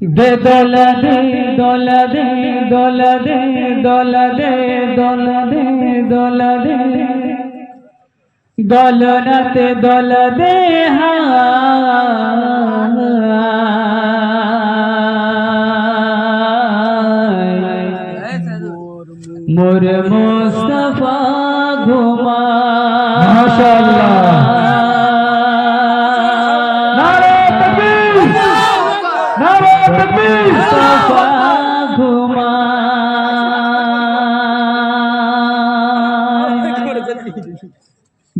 দে দোলা দে দোলা দে দোলা দে দোলা দে দোলা দে দোলা দে দোলনাতে দোলা দে মোর মোস্তফা ঘুমা মাশাআল্লাহ।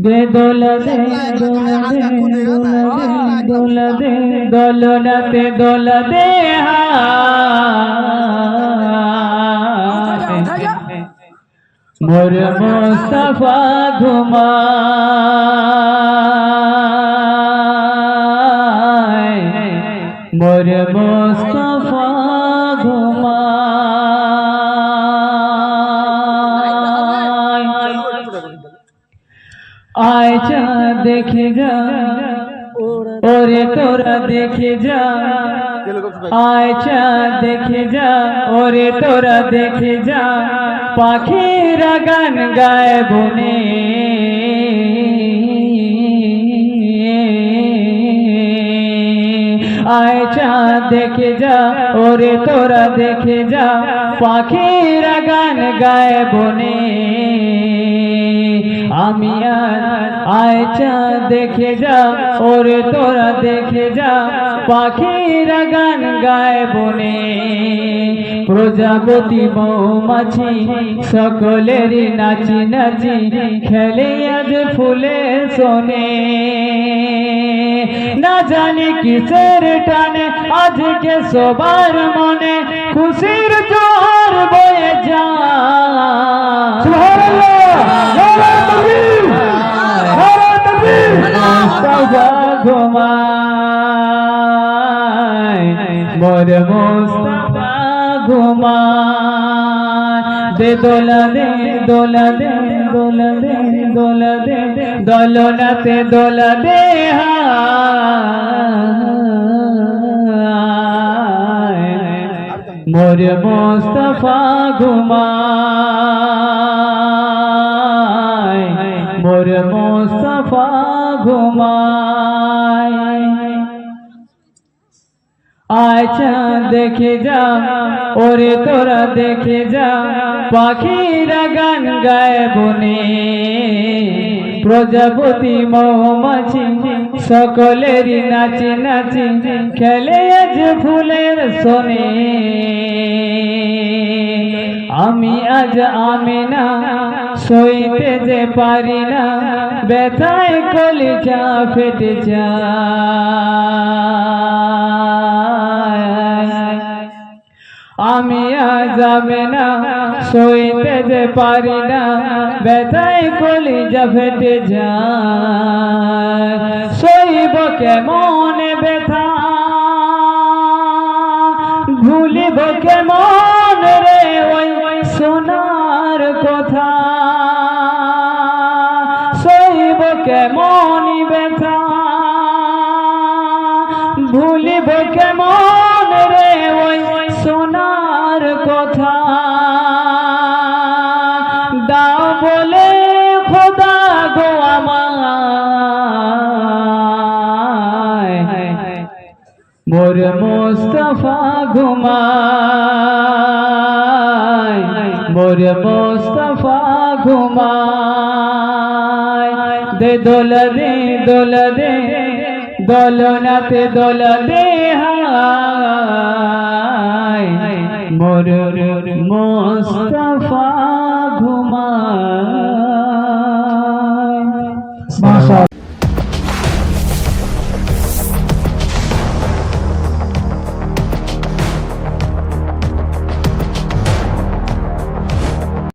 দে দোলা দে দোলা দে দোলা দে দোলা দে দোলা দে হায় মোর মোস্তফা ঘুমায়। মোর মোস্তফা ঘুমায়। আয় চা দেখে যা, ওরে তোরা দেখে যা। আয় চা দেখে যা, ওরে তোরা দেখে যা। পাখিরা গান গায় বনে। আয় চা দেখে যা, ওরে তোরা দেখে যা। পাখিরা গান গায় বনে। আমি আর আয় চা দেখে যা, ওরে তোরা দেখে যা, পাখিরা গান গায় বনে। প্রজাপতি মৌমাছি সকলেরই নাচি নাচি, খেলে আজ ফুলের শোনে। না জানি কিসের টানে, আজকে সবার মনে খুশির জোয়ার ঘুমায়, মোর মোস্তফা ঘুমায়। দে দোলা দে দোলা দে দোলা দে দোলা দে দোলনাতে দোলা দে মোর মোস্তফা ঘুমায়। মোস্তফা ঘুমায়। আচ্ছা দেখে যা, ওরে তোরা দেখে যা, পাখিরা গান গায় বনে। প্রজাপতি মৌমাছি, সকলেরই নাচি নাচি, খেলে আজ ফুলের শোনে আমি আজ আমি না সইতে যে পারি না, ব্যথায় কলিজা ফেটে আমি আজ আমি না সইতে যে পারি না, ব্যথায় কলিজা ফেটে যায়। সইব কেমন কেমন রে ওই সোনার কথা। দাও বলে খোদা গো আমায়। মোর মোস্তফা ঘুমায়। মোর মোস্তফা ঘুমায়। দে দোল দে দোল দে দোলনাতে দোল দে হায় মোর মোস্তফা মাশাআল্লাহ।